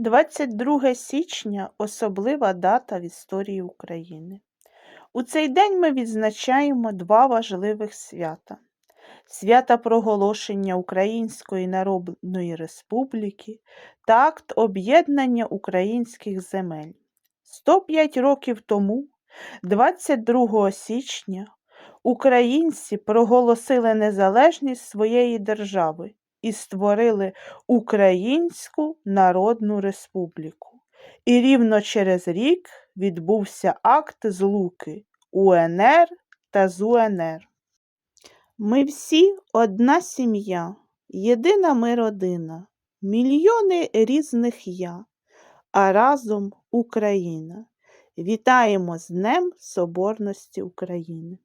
22 січня особлива дата в історії України. У цей день ми відзначаємо два важливих свята: свята проголошення Української Народної Республіки та акт об'єднання українських земель. 105 років тому, 22 січня, українці проголосили незалежність своєї держави і створили Українську Народну Республіку. І рівно через рік відбувся акт злуки УНР та ЗУНР. Ми всі одна сім'я, єдина ми родина, мільйони різних я, а разом Україна. Вітаємо з Днем Соборності України.